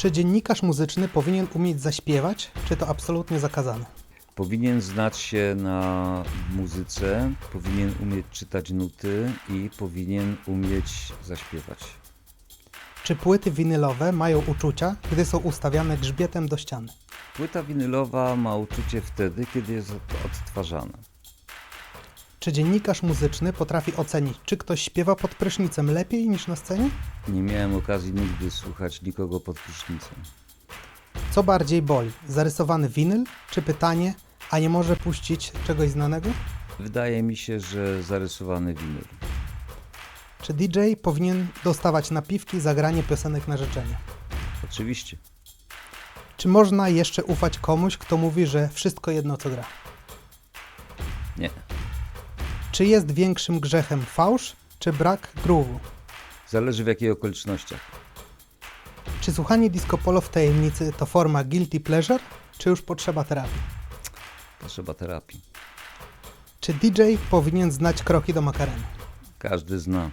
Czy dziennikarz muzyczny powinien umieć zaśpiewać, czy to absolutnie zakazane? Powinien znać się na muzyce, powinien umieć czytać nuty i powinien umieć zaśpiewać. Czy płyty winylowe mają uczucia, gdy są ustawiane grzbietem do ściany? Płyta winylowa ma uczucie wtedy, kiedy jest odtwarzana. Czy dziennikarz muzyczny potrafi ocenić, czy ktoś śpiewa pod prysznicem lepiej niż na scenie? Nie miałem okazji nigdy słuchać nikogo pod prysznicem. Co bardziej boli? Zarysowany winyl, czy pytanie, a nie może puścić czegoś znanego? Wydaje mi się, że zarysowany winyl. Czy DJ powinien dostawać napiwki za granie piosenek na życzenie? Oczywiście. Czy można jeszcze ufać komuś, kto mówi, że wszystko jedno co gra? Nie. Czy jest większym grzechem fałsz, czy brak groove'u? Zależy w jakich okolicznościach. Czy słuchanie disco polo w tajemnicy to forma guilty pleasure, czy już potrzeba terapii? Potrzeba terapii. Czy DJ powinien znać kroki do makarenu? Każdy zna.